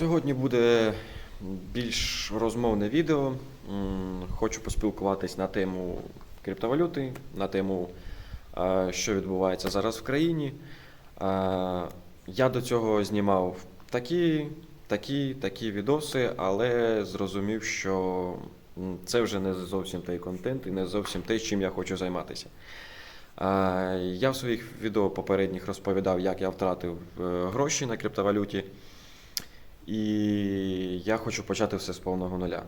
Сьогодні буде більш розмовне відео. Хочу поспілкуватись на тему криптовалюти, на тему, е, що відбувається зараз в країні. Е, Я до цього знімав такі, такі, такі відоси, але зрозумів, що це вже не зовсім той контент і не зовсім те, чим я хочу займатися. Е, Я в своїх відео попередніх розповідав, як я втратив гроші на криптовалюті. І я хочу почати все з повного нуля.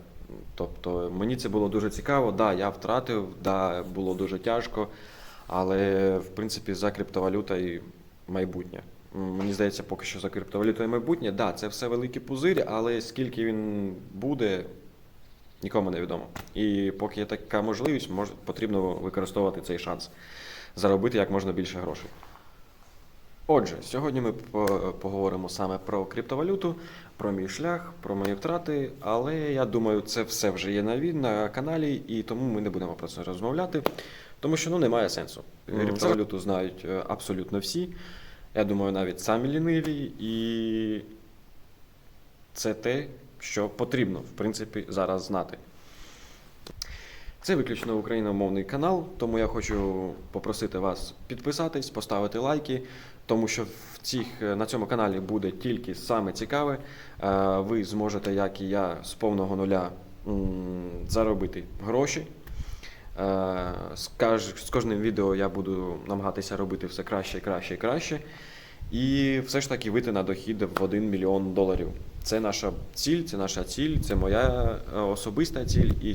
Тобто мені це було дуже цікаво. Да, я втратив, да, було дуже тяжко, але в принципі за криптовалютою майбутнє. Мені здається, поки що за криптовалютою майбутнє. Да, це все великий пузир, але скільки він буде, нікому не відомо. І поки є така можливість, мож, потрібно використовувати цей шанс заробити як можна більше грошей. Отже, сьогодні ми по- поговоримо саме про криптовалюту, про мій шлях, про мої втрати, але я думаю, це все вже є на, на каналі, і тому ми не будемо про це розмовляти, тому що ну, немає сенсу. Криптовалюту знають е, абсолютно всі. Я думаю, навіть самі ліниві, і це те, що потрібно, в принципі, зараз знати. Це виключно україномовний канал, тому я хочу попросити вас підписатись, поставити лайки, тому що в цих, на цьому каналі буде тільки саме цікаве. Е, Ви зможете, як і я, з повного нуля заробити гроші. Е, З кожним відео я буду намагатися робити все краще, краще і краще. І все ж таки вийти на дохід в 1 мільйон доларів. Це наша ціль, це наша ціль, це моя е, особиста ціль. І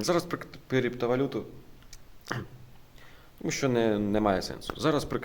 Зараз про криптовалюту, тому що не, немає сенсу. Зараз про